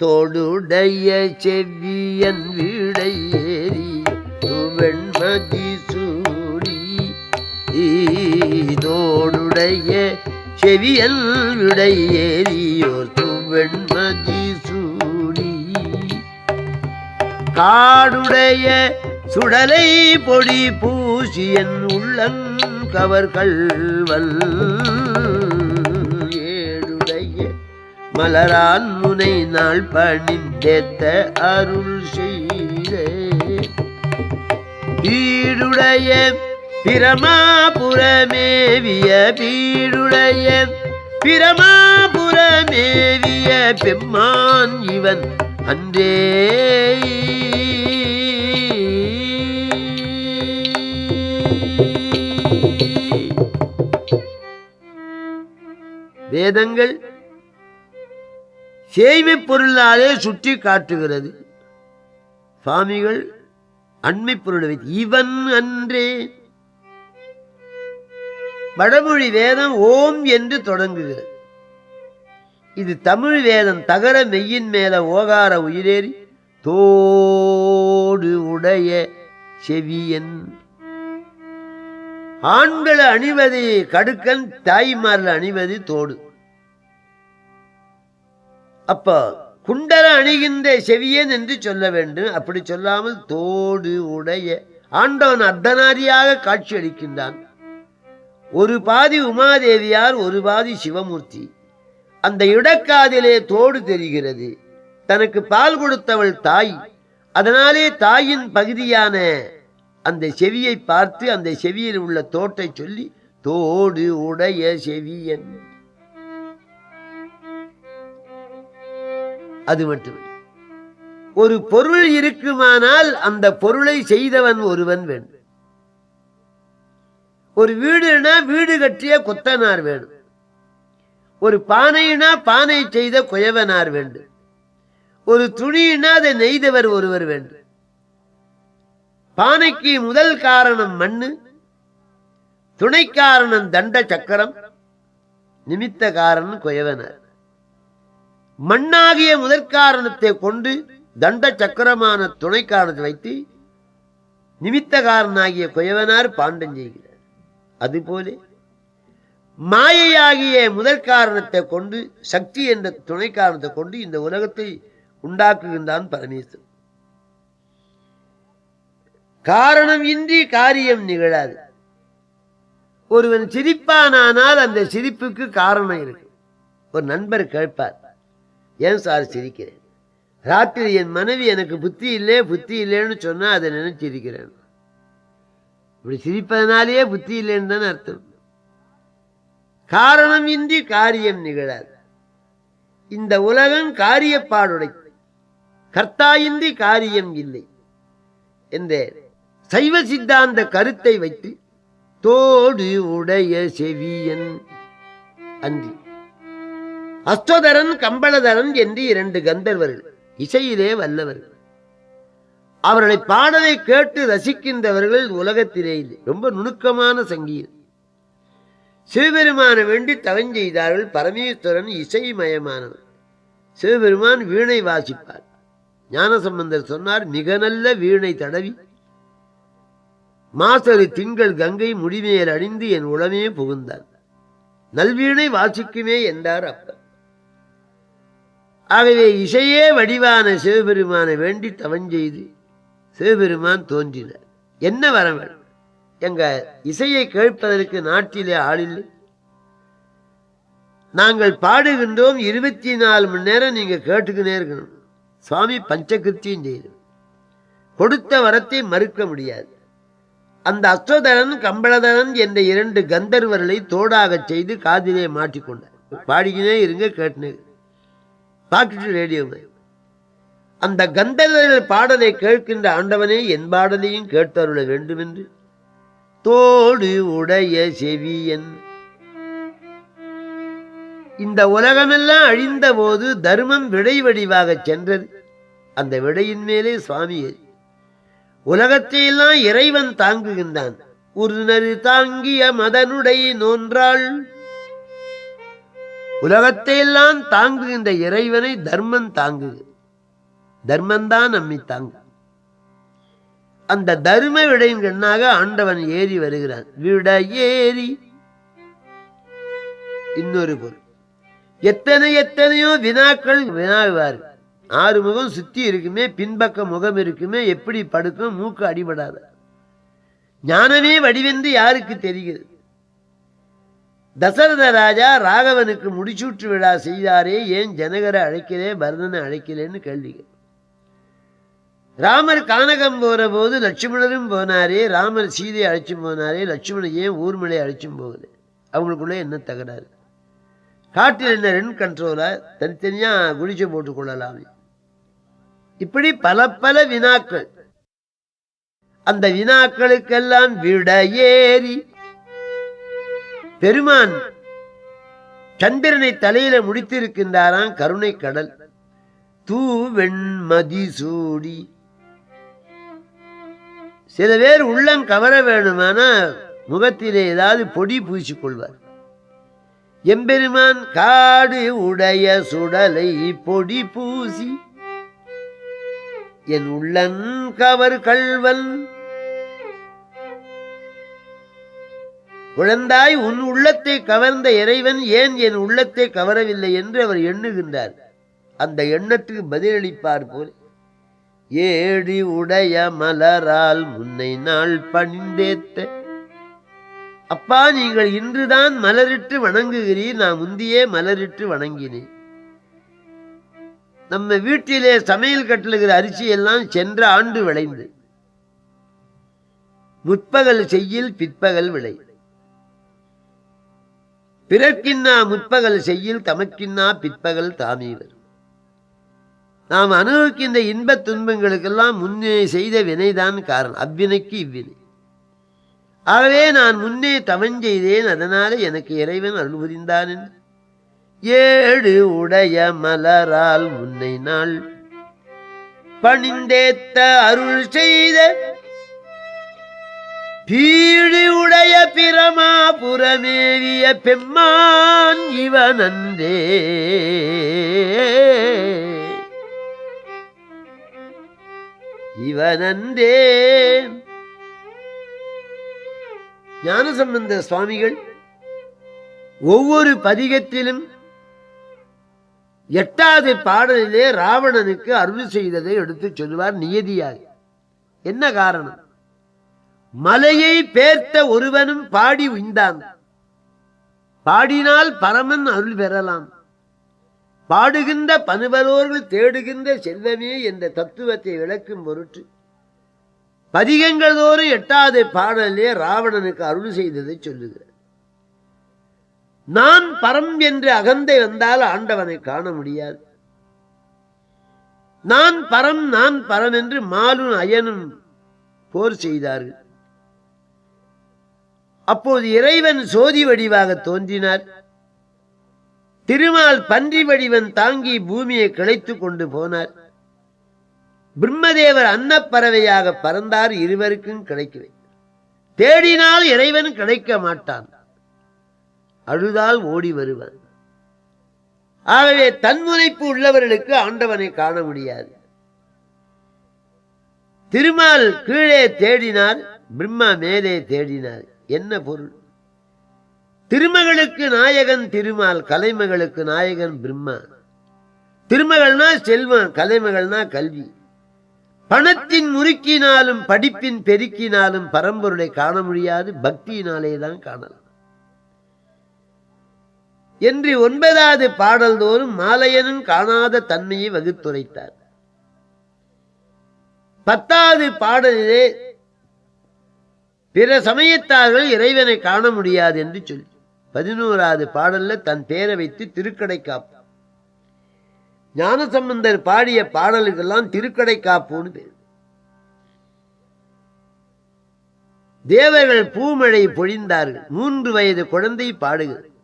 தோடுடைய செவ்வியன் விடை ஏறி வெண்மதி சூடி தோடுடைய செவியல் விடை ஏறியோர் வெண்மதி சூடி. காடுடைய சுடலை பொடி பூசியன் உள்ளங் கவர்கள்வல் ஏடுடைய மலரான் முனை நாள் பணிந்தேத்த அருள் செய்தே. பீடுடைய பிரமாபுரமேவிய பீடுடைய பிரமாபுரமேவிய பெம்மான் இவன் அன்றே. வேதங்கள் சேய்மை பொருளாலே சுற்றி காட்டுகிறது. சுவாமிகள் அண்மை பொருளை வைத்து இவன் அன்றே. வடமொழி வேதம் ஓம் என்று தொடங்குகிறது. இது தமிழ் வேதம் தகர மெய்யின் மேல ஓகார உயிரேறி தோடு உடைய செவியன். ஆண்களை அணிவது கடுக்கன் தாய்மார்கள் அணிவது தோடு. அப்ப குண்டல அணுகின்ற செவியன் என்று சொல்ல வேண்டும். அப்படி சொல்லாமல் தோடு உடைய ஆண்டவன் அர்த்தநாரியாக காட்சி அளிக்கின்றான். ஒரு பாதி உமாதேவியார் ஒரு பாதி சிவமூர்த்தி. அந்த இடக்காதிலே தோடு தெரிகிறது. தனக்கு பால் கொடுத்தவள் தாய். அதனாலே தாயின் பகுதியான அந்த செவியை பார்த்து அந்த செவியில் உள்ள தோட்டை சொல்லி தோடு உடைய செவியன். அது மட்டும். ஒரு பொருள் இருக்குமானால் அந்த பொருளை செய்தவன் ஒருவன் வேண்டும் ஒரு வீடுனா வீடு கட்டிய கொத்தனார் வேணும். ஒரு பானைனா பானை செய்த குயவனார் வேண்டும். ஒரு துணினா அதை நெய்தவர் ஒருவர் வேண்டும். பானைக்கு முதல் காரணம் மண்ணு துணை காரணம் தண்ட சக்கரம் நிமித்த காரணம் குயவனார். மண்ணாகிய முதற்காரணத்தை கொண்டு தண்ட சக்கரமான துணை காரணத்தை வைத்து நிமித்தகாரனாகிய குயவனார் பாண்டம் செய்கிறார். அதுபோல மாயையாகிய முதற் காரணத்தை கொண்டு சக்தி என்ற துணை காரணத்தை கொண்டு இந்த உலகத்தை உண்டாக்குகின்றான் பரமேஸ்வரன். காரணம் இன்றி காரியம் நிகழாது. ஒருவன் சிரிப்பானானால் அந்த சிரிப்புக்கு காரணம் இருக்கு ஒரு நண்பர் கேட்பார் ஏன் சார் சிரிக்கிறேன்? ராத்திரி என் மனைவி எனக்கு புத்தி இல்லை புத்தி இல்லைன்னு சொன்னா அதை நினைச்சிருக்கிறேன். இப்படி சிரிப்பதனாலேயே புத்தி இல்லைன்னு தானே அர்த்தம். காரணம் இன்றி காரியம் நிகழாது. இந்த உலகம் காரியப்பாடுடை. கர்த்தாயின்றி காரியம் இல்லை. என்ற சைவ சித்தாந்த கருத்தை வைத்து தோடு உடைய செவியன் அன்றி. அஸ்வதரன் கம்பளதரன் என்று இரண்டு கந்தர்வர்கள் இசையிலே வல்லவர்கள். அவர்களை பாடலை கேட்டு ரசிக்கின்றவர்கள் உலகத்திலே ரொம்ப நுணுக்கமான சங்கீதம். சிவபெருமான வேண்டி தவஞ்செய்தார்கள் பரமேஸ்வரன் இசைமயமானவர். சிவபெருமான் வீணை வாசிப்பார். ஞானசம்பந்தர் சொன்னார் மிக நல்ல வீணை தடவி மாசரு திங்கள் கங்கை முடிமேல் அணிந்து என் உளமே புகுந்தார் நல்வீணை வாசிக்குமே என்றார் அப்பர். ஆகவே இசையே வடிவான சிவபெருமானை வேண்டி தவஞ்செய்து சிவபெருமான் தோன்றினார். என்ன வர வேணும் எங்க இசையை கேட்பதற்கு நாட்டிலே ஆளில்லை நாங்கள் பாடுகின்றோம் இருபத்தி நாலு மணி நேரம் நீங்க கேட்டுக்கினே இருக்கணும். சுவாமி பஞ்சகிருத்தியும் செய்யணும் கொடுத்த வரத்தை மறுக்க முடியாது. அந்த அஸ்வதரன் கம்பளதரன் என்ற இரண்டு கந்தர்வர்களை தோடாகச் செய்து காதிலே மாட்டிக்கொண்டார். பாடிக்கினே இருங்க கேட்டுனே பாட்டுட்டு ரேடியோ அந்த கந்தர்வர்கள் பாடலை கேட்கின்ற ஆண்டவனே என் பாடலையும் கேட்டருள வேண்டும் என்று தோடு உடைய செவியன். இந்த உலகமெல்லாம் அழிந்த போது தர்மம் விடை வடிவாக சென்றது. அந்த விடையின் மேலே சுவாமி உலகத்தையெல்லாம் இறைவன் தாங்குகின்றான். உருநரு தாங்கிய மதனுடை நோன்றாள். உலகத்தை எல்லாம் தாங்குகின்ற இறைவனை தர்மம் தாங்குது தர்மந்தான் நம்மை தாங்கு. அந்த தர்ம விடையின் கண்ணாக ஆண்டவன் ஏறி வருகிறான். விட ஏறி. இன்னொரு பொருள். எத்தனை எத்தனையோ வினாக்கள் வினாவார் ஆறு முகம் சுத்தி இருக்குமே பின்பக்க முகம் இருக்குமே எப்படி படுக்கும் மூக்கு அடிபடாத. ஞானமே வடிவென்று யாருக்கு தெரிகிறது? தசரத ராஜா ராகவனுக்கு முடிசூற்று விழா செய்தாரே ஏன் ஜனகரை அழைக்கிறே பரதனை அழைக்கிறேன்னு கேள்விங்க ராமர் கானகம் போற போது லட்சுமணரும் போனாரே ராமர் சீதையை அழைச்சும் போனாரே லட்சுமணன் ஏன் ஊர்மலை அழைச்சும் போகுது அவங்களுக்குள்ள என்ன தகராறு? காட்டில் என்ன ரென் கண்ட்ரோலை தனித்தனியா குடிச்சு போட்டுக் கொள்ளலாம். இப்படி பல பல வினாக்கள். அந்த வினாக்களுக்கெல்லாம் விட ஏறி பெருமான் சந்திரனை தலையில முடித்திருக்கின்றாராம் கருணை கடல். தூ வெண்மதி சூடி சில பேர் உள்ளம் கவர வேணுமானா முகத்திலே ஏதாவது பொடி பூசிக் கொள்வார். எம்பெருமான் காடு உடைய சுடலை பொடி பூசி என் உள்ளன் கவர் கள்வன். குழந்தாய் உன் உள்ளத்தை கவர்ந்த இறைவன் ஏன் என் உள்ளத்தை கவரவில்லை என்று அவர் எண்ணுகின்றார். அந்த எண்ணத்துக்கு பதிலளிப்பார் போல் ஏடி உடைய மலரால் முன்னை நாள் பணிந்தேத்த. அப்பா நீங்கள் இன்றுதான் மலரிட்டு வணங்குகிறீர் நான் முந்தியே மலரிட்டு வணங்கினேன். நம்ம வீட்டிலே சமையல் கட்டலுகிற அரிசி எல்லாம் சென்ற ஆண்டு விளைந்து. முற்பகல் செய்யில் பிற்பகல் விளை. பிறர்க்கின்னா முற்பகல் செய்யில் தமக்கின்னா பிற்பகல் தாமீவர் நாம் அனுபவிக்கின்ற இன்பத் துன்பங்களுக்கெல்லாம் முன்னே செய்த வினைதான் காரணம். அவ்வினைக்கு இவ்வினை. ஆகவே நான் முன்னே தவஞ்செய்தேன் அதனால எனக்கு இறைவன் அருள் புரிந்தான் என்று. ஏழு உடைய மலரால் முன்னை நாள் பணிந்தேத்த அருள் செய்த பீழி உடைய பிரமாபுரமேவிய பெம்மான் இவனந்தே. இவனந்தே. ஞானசம்பந்த சுவாமிகள் ஒவ்வொரு பதிகத்திலும் எட்டாவது பாடலிலே ராவணனுக்கு அருள் செய்ததை எடுத்து சொல்லுவார் நியதியாக என்ன காரணம்? மலையை பேர்த்த ஒருவனும் பாடி உய்ந்தான். பாடினால் பரமன் அருள் பெறலாம். பாடுகின்ற பனுவலோர்கள் தேடுகின்ற செல்வமே என்ற தத்துவத்தை விளக்கும் பொருட்டு பதிகங்கள் தோறும் எட்டாவது பாடலே ராவணனுக்கு அருள் செய்ததை சொல்லுகிறார் நான் பரம் என்று அகந்தை வந்தால் ஆண்டவனை காண முடியாது. நான் பரம் நான் பரம் என்று மாலும் அயனும் போர் செய்தார்கள். அப்போது இறைவன் சோதி வடிவாக தோன்றினார். திருமால் பன்றி வடிவன் தாங்கி பூமியை கிளைத்து கொண்டு போனார். பிரம்மதேவர் அன்னப்பறவையாக பறந்தார் இருவருக்கும் கிடைக்கவே. தேடினால் இறைவன் கிடைக்க மாட்டான். அழுதால் ஓடி வருவான். ஆகவே தன்முனைப்பு உள்ளவர்களுக்கு ஆண்டவனை காண முடியாது. திருமால் கீழே தேடினார் பிரம்மா மேலே தேடினார். என்ன பொருள்? திருமகளுக்கு நாயகன் திருமால் கலைமகளுக்கு நாயகன் பிரம்மா. திருமகள்னா செல்வம் கலைமகள்னா கல்வி. பணத்தின் முறுக்கினாலும் படிப்பின் பெருக்கினாலும் பரம்பொருளை காண முடியாது பக்தியினாலே தான் காணலாம். என்று ஒன்பதாவது பாடல் தோறும் மாலையனும் காணாத தன்மையை வகுத்துரைத்தார். பத்தாவது பாடலிலே பிற சமயத்தார்கள் இறைவனை காண முடியாது என்று சொல்லி. பதினோராவது பாடல்ல தன் பேரை வைத்து திருக்கடை காப்பு. ஞானசம்பந்தர் பாடிய பாடல்கள்லாம் திருக்கடை காப்புன்னு பேர். தேவர்கள் பூமழை பொழிந்தார்கள். மூன்று வயது குழந்தை பாடுகிறது.